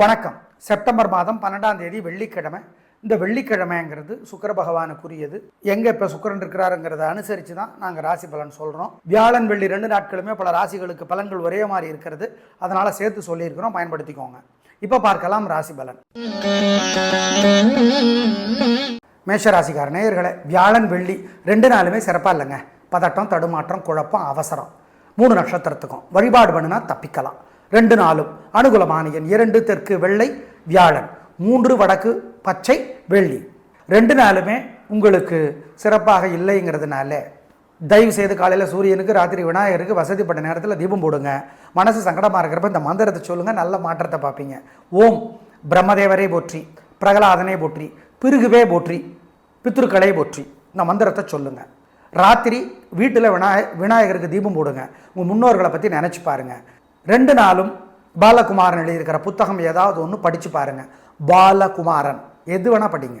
வணக்கம். செப்டம்பர் மாதம் பன்னெண்டாம் தேதி வெள்ளிக்கிழமை. இந்த வெள்ளிக்கிழமைங்கிறது சுக்கிர பகவானுக்குரியது. எங்கே இப்போ சுக்கிரன் இருக்கிறாருங்கிறத அனுசரித்து தான் நாங்கள் ராசி பலன் சொல்கிறோம் வியாழன் வெள்ளி ரெண்டு நாட்களுமே பல ராசிகளுக்கு பலன்கள் ஒரே மாதிரி இருக்கிறது. அதனால் சேர்த்து சொல்லியிருக்கிறோம் பயன்படுத்திக்கோங்க. இப்போ பார்க்கலாம் ராசி பலன். மேஷராசிக்கார நேயர்களை வியாழன் வெள்ளி ரெண்டு நாளுமே சிறப்பாக இல்லைங்க. பதட்டம் தடுமாற்றம் குழப்பம் அவசரம். மூணு நட்சத்திரத்துக்கும். வழிபாடு பண்ணுனா தப்பிக்கலாம். ரெண்டு நாளும். அனுகூலமான எண் இரண்டு தெற்கு வெள்ளை வியாழன். மூன்று வடக்கு பச்சை வெள்ளி. ரெண்டு நாளுமே உங்களுக்கு சிறப்பாக இல்லைங்கிறதுனால தயவு செய்து காலையில் சூரியனுக்கு ராத்திரி விநாயகருக்கு வசதிப்பட்ட நேரத்தில் தீபம் போடுங்க. மனசு சங்கடமாக இருக்கிறப்ப இந்த மந்திரத்தை சொல்லுங்கள் நல்ல மாற்றத்தை பார்ப்பீங்க. ஓம் பிரம்மதேவரே போற்றி பிரகலாதனே போற்றி பிருகுவே போற்றி பித்ருக்களே போற்றி. இந்த மந்திரத்தை சொல்லுங்கள் ராத்திரி வீட்டில் விநாய விநாயகருக்கு தீபம் போடுங்க. உங்கள் முன்னோர்களை பற்றி நினச்சி பாருங்கள் ரெண்டு நாளும் பாலகுமாரன் எழுதியிருக்கிற புத்தகம் ஏதாவது ஒன்று படித்து பாருங்கள் பாலகுமாரன். எது வேணால் படிங்க.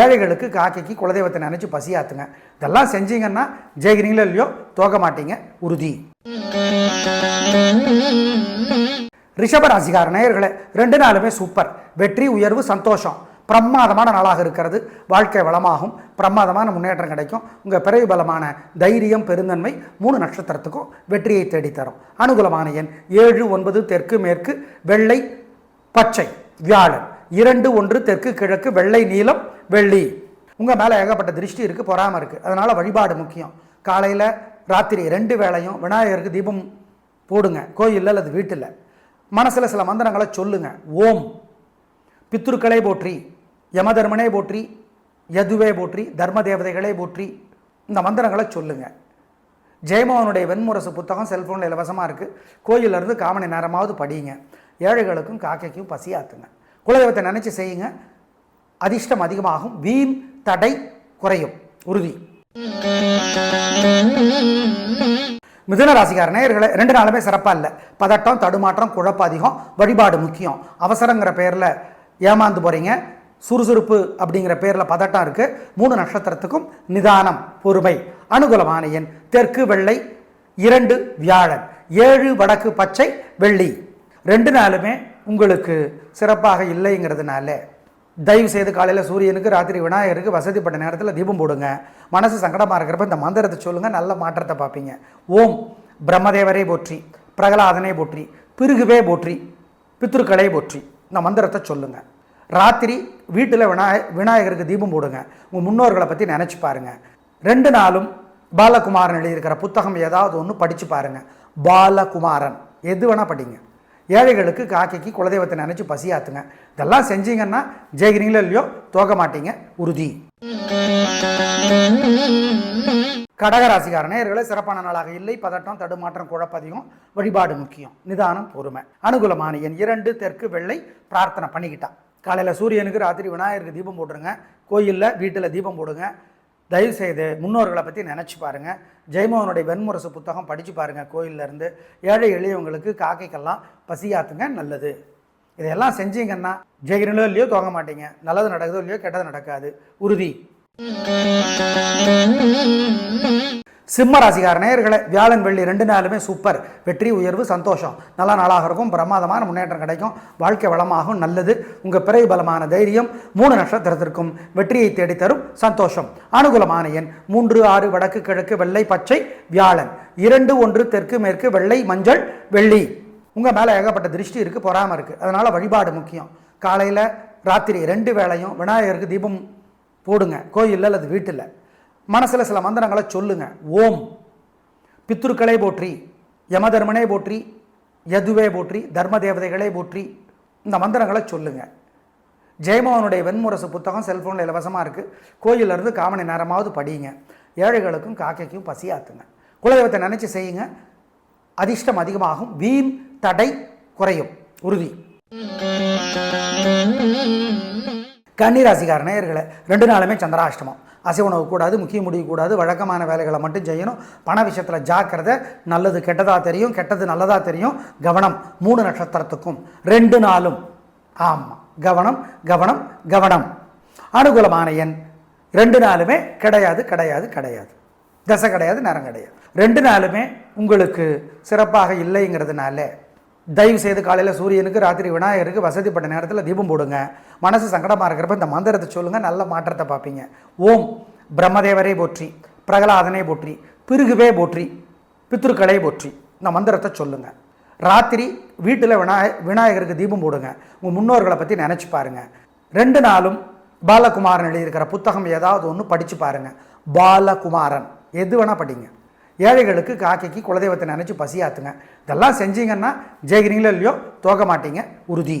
ஏழைகளுக்கு காக்கைக்கு குலதெய்வத்தை நினச்சி பசியாத்துங்க இதெல்லாம் செஞ்சீங்கன்னா ஜெயிக்கிறீங்களோ இல்லையோ தோக மாட்டீங்க. உறுதி. ரிஷபராசிகார நேயர்களே ரெண்டு நாளுமே சூப்பர். வெற்றி உயர்வு சந்தோஷம். பிரமாதமான நாளாக இருக்கிறது. வாழ்க்கை வளமாகும். பிரமாதமான முன்னேற்றம் கிடைக்கும். உங்கள் பிறகு பலமான தைரியம் பெருந்தன்மை மூணு நட்சத்திரத்துக்கும் வெற்றியை தேடித்தரும். அனுகூலமான எண் ஏழு ஒன்பது தெற்கு மேற்கு வெள்ளை பச்சை வியாழன். இரண்டு ஒன்று தெற்கு கிழக்கு வெள்ளை நீலம் வெள்ளி. உங்கள் மேலே ஏகப்பட்ட திருஷ்டி இருக்குது பொறாமல் இருக்குது அதனால் வழிபாடு முக்கியம். காலையில் ராத்திரி ரெண்டு வேளையும் விநாயகருக்கு தீபம் போடுங்க. கோயிலில் அல்லது வீட்டில். மனசில் சில மந்திரங்களை சொல்லுங்கள் ஓம். பித்ருக்களை போற்றி. யமதர்மனே போற்றி யதுவே போற்றி தர்ம தேவதைகளே போற்றி இந்த மந்திரங்களை சொல்லுங்கள் ஜெயமோகனுடைய வெண்முரசு புத்தகம் செல்ஃபோனில் இலவசமாக இருக்குது கோயிலிருந்து காமணி நேரமாவது படியுங்க ஏழைகளுக்கும் காக்கைக்கும் பசியாத்துங்க. குலதெய்வத்தை நினச்சி செய்யுங்க. அதிர்ஷ்டம் அதிகமாகும். வீண் தடை குறையும். உறுதி. மிதுன ராசிக்கார நேயர்களே ரெண்டு நாளுமே சிறப்பாக இல்லை. பதட்டம் தடுமாற்றம் குழப்பம் அதிகம். வழிபாடு முக்கியம். அவசரங்கிற பேரில் ஏமாந்து போகிறீங்க சுறுசுறுப்பு அப்படிங்கிற பேரில் பதட்டம் இருக்குது மூணு நட்சத்திரத்துக்கும் நிதானம் பொறுமை. அனுகூலமான எண் தெற்கு வெள்ளை இரண்டு வியாழன் ஏழு வடக்கு பச்சை வெள்ளி. ரெண்டு நாளுமே உங்களுக்கு சிறப்பாக இல்லைங்கிறதுனால தயவு செய்து காலையில் சூரியனுக்கு ராத்திரி விநாயகருக்கு வசதிப்பட்ட நேரத்தில் தீபம் போடுங்க. மனசு சங்கடமாக இருக்கிறப்ப இந்த மந்திரத்தை சொல்லுங்கள் நல்ல மாற்றத்தை பார்ப்பீங்க. ஓம் பிரம்மதேவரே போற்றி பிரகலாதனே போற்றி பிருகுவே போற்றி பித்ருக்களை போற்றி. இந்த மந்திரத்தை சொல்லுங்கள் ராத்திரி வீட்டில் விநாய விநாயகருக்கு தீபம் போடுங்க. உங்கள் முன்னோர்களை பற்றி நினச்சி பாருங்கள் ரெண்டு நாளும் பாலகுமாரன் எழுதியிருக்கிற புத்தகம் ஏதாவது ஒன்று படித்து பாருங்கள் பாலகுமாரன். எது வேணால் படிங்க. ஏழைகளுக்கு காக்கைக்கு குலதெய்வத்தை நினச்சி பசியாத்துங்க. இதெல்லாம் செஞ்சீங்கன்னா ஜெயிக்கிறீங்களோ இல்லையோ தோக்க மாட்டீங்க. உறுதி. கடகராசிக்கார நேயர்களே சிறப்பான நாளாக இல்லை. பதட்டம் தடுமாற்றம் குழப்பதையும் வழிபாடு முக்கியம். நிதானம் பொறுமை. அனுகூலமான என் இரண்டு தெற்கு வெள்ளை பிரார்த்தனை பண்ணிக்கிட்டான். காலையில் சூரியனுக்கு ராத்திரி விநாயகருக்கு தீபம் போட்டுருங்க. கோயிலில் வீட்டில் தீபம் போடுங்க. தயவு செய்து முன்னோர்களை பற்றி நினச்சி பாருங்கள் ஜெயமோகனுடைய வெண்முரசு புத்தகம் படித்து பாருங்கள் கோயிலேருந்து ஏழை எளியவங்களுக்கு காக்கைக்கெல்லாம் பசியாத்துங்க நல்லது. இதையெல்லாம் செஞ்சீங்கன்னா ஜெயிக்கிறீங்களோ இல்லையோ தோங்க மாட்டீங்க. நல்லது நடக்குதோ இல்லையோ கெட்டது நடக்காது. உறுதி. சிம்ம ராசிகார நேயர்களே வியாழன் வெள்ளி ரெண்டு நாளுமே சூப்பர். வெற்றி உயர்வு சந்தோஷம். நல்ல நாளாக இருக்கும். பிரமாதமான முன்னேற்றம் கிடைக்கும். வாழ்க்கை வளமாகும். நல்லது. உங்கள் பிறகு பலமான தைரியம் மூணு நட்சத்திரத்திற்கும் வெற்றியை தேடித்தரும் சந்தோஷம். அனுகூலமான எண் மூன்று ஆறு வடக்கு கிழக்கு வெள்ளை பச்சை வியாழன். இரண்டு ஒன்று தெற்கு மேற்கு வெள்ளை மஞ்சள் வெள்ளி. உங்கள் மேலே ஏகப்பட்ட திருஷ்டி இருக்குது பொறாமல் இருக்குது அதனால் வழிபாடு முக்கியம். காலையில் ராத்திரி ரெண்டு வேளையும் விநாயகருக்கு தீபம் போடுங்க. கோயிலில் அல்லது வீட்டில். மனசில் சில மந்திரங்களை சொல்லுங்கள் ஓம். பித்ருக்களே போற்றி யமதர்மனே போற்றி யதுவே போற்றி தர்ம தேவதைகளே போற்றி இந்த மந்திரங்களை சொல்லுங்கள் ஜெயமோகனுடைய வெண்முரசு புத்தகம் செல்ஃபோனில் இலவசமாக இருக்குது கோயிலிருந்து காமணி நேரமாவது படியுங்க ஏழைகளுக்கும் காக்கைக்கும் பசியாத்துங்க குலதெய்வத்தை நினச்சி செய்யுங்க. அதிர்ஷ்டம் அதிகமாகும். வீண் தடை குறையும். உறுதி. கன்னிராசிக்கார நேயர்களை ரெண்டு நாளுமே சந்திராஷ்டமம். அசைவ உணவு கூடாது முக்கிய முடிவு கூடாது வழக்கமான வேலைகளை மட்டும் செய்யணும். பண விஷயத்தில் ஜாக்கிரதை நல்லது கெட்டதாக தெரியும் கெட்டது நல்லதாக தெரியும். கவனம் மூணு நட்சத்திரத்துக்கும். ரெண்டு நாளும். ஆமாம் கவனம் கவனம் கவனம். அனுகூலமான எண். ரெண்டு நாளுமே கிடையாது கிடையாது கிடையாது. தசை கிடையாது நேரம் கிடையாது. ரெண்டு நாளுமே உங்களுக்கு சிறப்பாக இல்லைங்கிறதுனால தயவு செய்து காலையில் சூரியனுக்கு ராத்திரி விநாயகருக்கு வசதிப்பட்ட நேரத்தில் தீபம் போடுங்க. மனசு சங்கடமாக இருக்கிறப்ப இந்த மந்திரத்தை சொல்லுங்கள் நல்ல மாற்றத்தை பார்ப்பீங்க. ஓம் பிரம்மதேவரே போற்றி பிரகலாதனை போற்றி பிருகுவே போற்றி பித்ருக்களை போற்றி இந்த மந்திரத்தை சொல்லுங்கள் ராத்திரி வீட்டில் விநாய விநாயகருக்கு தீபம் போடுங்க. உங்கள் முன்னோர்களை பற்றி நினச்சி பாருங்கள் ரெண்டு நாளும் பாலகுமாரன் எழுதியிருக்கிற புத்தகம் ஏதாவது ஒன்று படித்து பாருங்கள் பாலகுமாரன் எது வேணால் படிங்க. ஏழைகளுக்கு காக்கைக்கு குலதெய்வத்தை நினச்சி பசியாத்துங்க. இதெல்லாம் செஞ்சீங்கன்னா ஜெயிக்கிறீங்களோ இல்லையோ தோக்க மாட்டீங்க. உறுதி.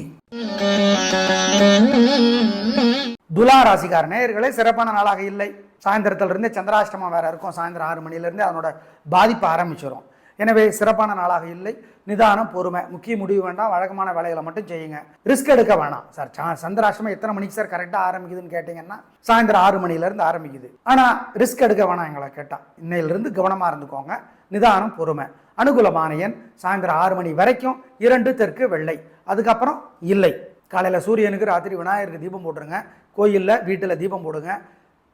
துலா ராசிக்கார நேயர்களே சிறப்பான நாளாக இல்லை. சாயந்தரத்திலிருந்து சந்திராஷ்டமம் வேற இருக்கும். சாயந்தரம் ஆறு மணிலேருந்து அதனோட பாதிப்பு ஆரம்பிச்சிடும் எனவே சிறப்பான நாளாக இல்லை. நிதானம் பொறுமை. முக்கிய முடிவு வேண்டாம். வழக்கமான வேலைகளை மட்டும் செய்யுங்க. ரிஸ்க் எடுக்க வேணாம். சார் சா- எத்தனை மணிக்கு சார் கரெக்டாக ஆரம்பிக்குதுன்னு கேட்டிங்கன்னா சாயந்தரம் ஆறு மணிலேருந்து ஆரம்பிக்குது. ஆனால் ரிஸ்க் எடுக்க வேணாம் எங்களை கேட்டால் இன்னையிலிருந்து கவனமாக இருந்துக்கோங்க. நிதானம் பொறுமை. அனுகூலமான எண் சாயந்தரம் ஆறு மணி வரைக்கும் இரண்டு தெற்கு வெள்ளை. அதுக்கப்புறம் இல்லை. காலையில் சூரியனுக்கு ராத்திரி விநாயகருக்கு தீபம் போட்டுருங்க. கோயிலில் வீட்டில் தீபம் போடுங்க.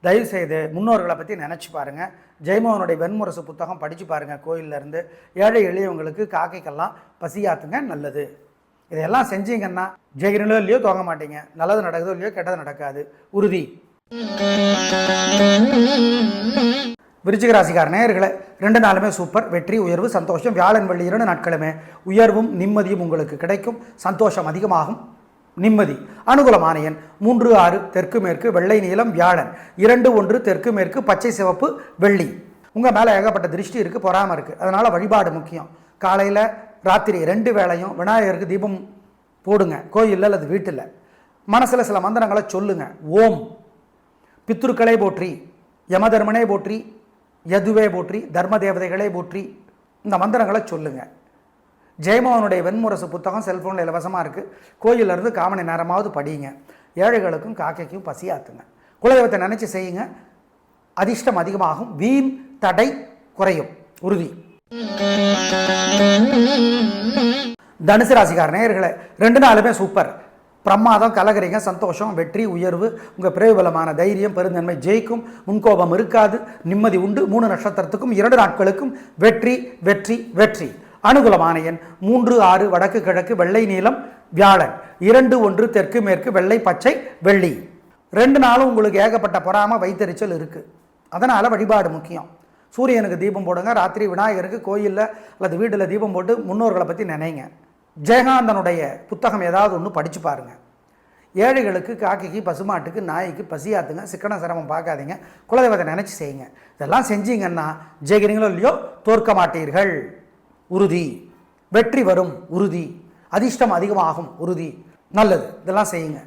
தயவு செய்து முன்னோர்களை பற்றி நினச்சி பாருங்கள் ஜெயமோகனுடைய வெண்முரசு புத்தகம் படித்து பாருங்கள் கோயிலேருந்து இருந்து. ஏழை எளியவங்களுக்கு காக்கைக்கெல்லாம் பசியாத்துங்க நல்லது. இதையெல்லாம் செஞ்சீங்கன்னா ஜெயிக்கிறீங்களோ இல்லையோ தோங்க மாட்டீங்க. நல்லது நடக்குதோ இல்லையோ கெட்டது நடக்காது. உறுதி. விருச்சிக ராசிக்கார நேயர்களே ரெண்டு நாளுமே சூப்பர். வெற்றி உயர்வு சந்தோஷம் வியாழன் வெள்ளி இரண்டு நாட்களுமே உயர்வும் நிம்மதியும் உங்களுக்கு கிடைக்கும். சந்தோஷம் அதிகமாகும். நிம்மதி. அனுகூலமான எண் மூன்று ஆறு தெற்கு மேற்கு வெள்ளை நீளம் வியாழன் இரண்டு ஒன்று தெற்கு மேற்கு பச்சை சிவப்பு வெள்ளி. உங்கள் மேலே ஏகப்பட்ட திருஷ்டி இருக்குது பொறாமல் இருக்குது அதனால் வழிபாடு முக்கியம். காலையில் ராத்திரி ரெண்டு வேளையும் விநாயகருக்கு தீபம் போடுங்க. கோயிலில் அல்லது வீட்டில். மனசில் சில மந்திரங்களை சொல்லுங்க. ஓம். பித்ருக்களை போற்றி யமதர்மனே போற்றி யதுவே போற்றி தர்ம தேவதைகளே போற்றி இந்த மந்திரங்களை சொல்லுங்கள் ஜெயமோகனுடைய வெண்முரசு புத்தகம் செல்ஃபோனில் இலவசமாக இருக்குது கோயிலிருந்து காமணி நேரமாவது படியுங்க. ஏழைகளுக்கும் காக்கைக்கும் பசியாத்துங்க. குலதெய்வத்தை நினச்சி செய்யுங்க. அதிர்ஷ்டம் அதிகமாகும். வீண் தடை குறையும். உறுதி. தனுசு ராசிக்கார நேயர்களே ரெண்டு நாளுமே சூப்பர். பிரமாதம் கலகரிங்க சந்தோஷம் வெற்றி உயர்வு உங்கள் பிரயோபலமான தைரியம் பெருந்தன்மை ஜெயிக்கும். முன்கோபம் இருக்காது. நிம்மதி உண்டு. மூணு நட்சத்திரத்துக்கும் இரண்டு நாட்களுக்கும் வெற்றி வெற்றி வெற்றி. அனுகூலமான எண் மூன்று ஆறு வடக்கு கிழக்கு வெள்ளை நீளம் வியாழன். இரண்டு ஒன்று தெற்கு மேற்கு வெள்ளை பச்சை வெள்ளி. ரெண்டு நாளும் உங்களுக்கு ஏகப்பட்ட பொறாமல் வைத்தறிச்சல் இருக்குது அதனால் வழிபாடு முக்கியம். சூரியனுக்கு தீபம் போடுங்க. ராத்திரி விநாயகருக்கு கோயிலில் அல்லது வீட்டில் தீபம் போட்டு முன்னோர்களை பற்றி நினைங்க. ஜெயகாந்தனுடைய புத்தகம் ஏதாவது ஒன்று படித்து பாருங்கள் ஏழைகளுக்கு காக்கைக்கு பசுமாட்டுக்கு நாய்க்கு பசியாத்துங்க சிக்கன சிரமம் பார்க்காதீங்க. குலதெய்வத்தை நினச்சி செய்யுங்க. இதெல்லாம் செஞ்சீங்கன்னா ஜெயிக்கிறீங்களோ இல்லையோ தோற்க மாட்டீர்கள். உறுதி. வெற்றி வரும் உறுதி. அதிர்ஷ்டம் அதிகமாகும் உறுதி. நல்லது. இதெல்லாம் செய்யுங்க.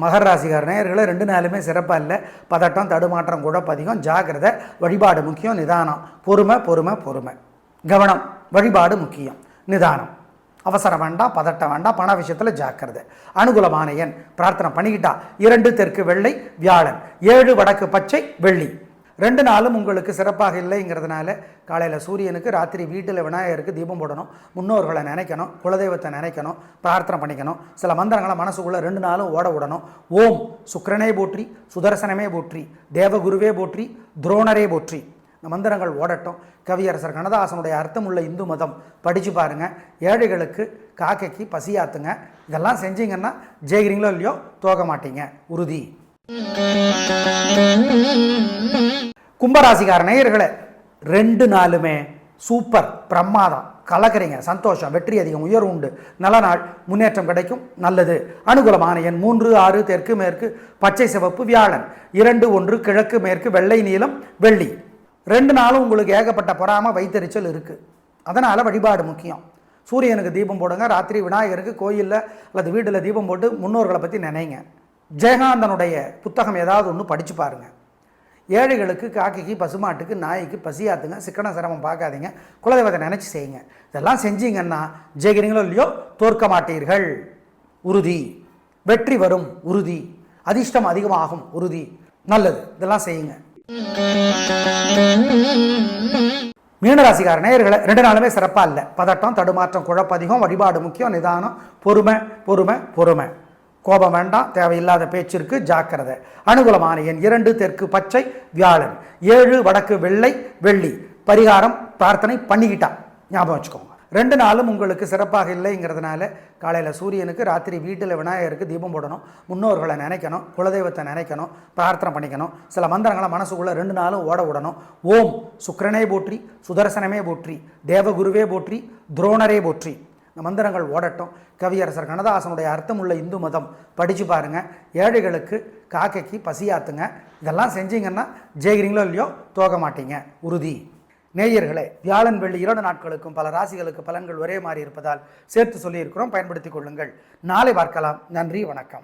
மகர ராசிகார நேயர்களை ரெண்டு நாளுமே சிறப்பாக இல்லை. பதட்டம் தடுமாற்றம் கூட பதிகம். ஜாக்கிரதை வழிபாடு முக்கியம். நிதானம். பொறுமை பொறுமை பொறுமை. கவனம் வழிபாடு முக்கியம். நிதானம். அவசரம் வேண்டாம் பதட்டம் வேண்டாம். பண விஷயத்தில் ஜாக்கிரதை. அனுகூலமான எண். பிரார்த்தனை பண்ணிக்கிட்டா. இரண்டு தெற்கு வெள்ளை வியாழன். ஏழு வடக்கு பச்சை வெள்ளி. ரெண்டு நாளும் உங்களுக்கு சிறப்பாக இல்லைங்கிறதுனால காலையில் சூரியனுக்கு ராத்திரி வீட்டில் விநாயகருக்கு தீபம் போடணும். முன்னோர்களை நினைக்கணும் குலதெய்வத்தை நினைக்கணும் பிரார்த்தனை பண்ணிக்கணும். சில மந்திரங்களை மனசுக்குள்ளே ரெண்டு நாளும் ஓட விடணும். ஓம் சுக்கரனே போற்றி சுதர்சனமே போற்றி தேவகுருவே போற்றி துரோணரே போற்றி. இந்த மந்திரங்கள் ஓடட்டும். கவியரசர் கண்ணதாசனுடைய அர்த்தமுள்ள இந்து மதம். படித்து பாருங்கள் ஏழைகளுக்கு காக்கைக்கு பசியாத்துங்க. இதெல்லாம் செஞ்சீங்கன்னா ஜெயிக்கிறீங்களோ இல்லையோ தோக மாட்டீங்க. உறுதி. கும்பராசிக்கார நேயர்களே ரெண்டு நாளுமே சூப்பர் பிரமாதம் கலக்கிறீங்க சந்தோஷம் வெற்றி அதிகம் உயர்வு உண்டு. நல்ல நாள் முன்னேற்றம் கிடைக்கும் நல்லது. அனுகூலமான எண் மூன்று ஆறு தெற்கு மேற்கு பச்சை சிவப்பு வியாழன். இரண்டு ஒன்று கிழக்கு மேற்கு வெள்ளை நீளம் வெள்ளி. ரெண்டு நாளும் உங்களுக்கு ஏகப்பட்ட பொறாமல் வைத்தறிச்சல் இருக்குது அதனால் வழிபாடு முக்கியம். சூரியனுக்கு தீபம் போடுங்க ராத்திரி விநாயகருக்கு கோயிலில் அல்லது வீட்டில் தீபம் போட்டு முன்னோர்களை பற்றி நினைங்க. ஜெயகாந்தனுடைய புத்தகம் ஏதாவது ஒன்று படித்து பாருங்க. ஏழைகளுக்கு காக்கைக்கு பசுமாட்டுக்கு நாய்க்கு பசியாத்துங்க சிக்கன சிரமம் பார்க்காதீங்க குலதெய்வத்தை நினச்சி செய்யுங்க. இதெல்லாம் செஞ்சீங்கன்னா ஜெயிக்கிறீங்களோ இல்லையோ தோற்க மாட்டீர்கள். உறுதி. வெற்றி வரும் உறுதி. அதிர்ஷ்டம் அதிகமாகும் உறுதி. நல்லது. இதெல்லாம் செய்யுங்க. மீனராசிக்கார நேயர்களை ரெண்டு நாளுமே சிறப்பாக இல்லை. பதட்டம் தடுமாற்றம் குழப்பதிகம் வழிபாடு முக்கியம் நிதானம் பொறுமை பொறுமை பொறுமை. கோபம் வேண்டாம் தேவையில்லாத பேச்சிற்கு ஜாக்கிரதை. அனுகூலமான எண் இரண்டு தெற்கு பச்சை வியாழன். ஏழு வடக்கு வெள்ளை வெள்ளி. பரிகாரம் பிரார்த்தனை பண்ணிக்கிட்டா. ஞாபகம் வச்சுக்கோங்க. ரெண்டு நாளும் உங்களுக்கு சிறப்பாக இல்லைங்கிறதுனால காலையில் சூரியனுக்கு ராத்திரி வீட்டில் விநாயகருக்கு தீபம் போடணும். முன்னோர்களை நினைக்கணும் குலதெய்வத்தை நினைக்கணும் பிரார்த்தனை பண்ணிக்கணும். சில மந்திரங்களை மனசுக்குள்ளே ரெண்டு நாளும் ஓட விடணும். ஓம் சுக்கரனே போற்றி சுதர்சனமே போற்றி தேவகுருவே போற்றி துரோணரே போற்றி. இந்த மந்திரங்கள் ஓடட்டும். கவியரசர் கண்ணதாசனுடைய அர்த்தமுள்ள இந்து மதம். படித்து பாருங்கள் ஏழைகளுக்கு காக்கைக்கு பசியாத்துங்க. இதெல்லாம் செஞ்சீங்கன்னா ஜெயிக்கிறீங்களோ இல்லையோ தோக மாட்டீங்க. உறுதி. நேயர்களே வியாழன் வெள்ளி இரண்டு நாட்களுக்கும் பல ராசிகளுக்கு பலன்கள் ஒரே மாதிரி இருப்பதால் சேர்த்து சொல்லியிருக்கிறோம். பயன்படுத்திக் கொள்ளுங்கள். நாளை பார்க்கலாம். நன்றி வணக்கம்.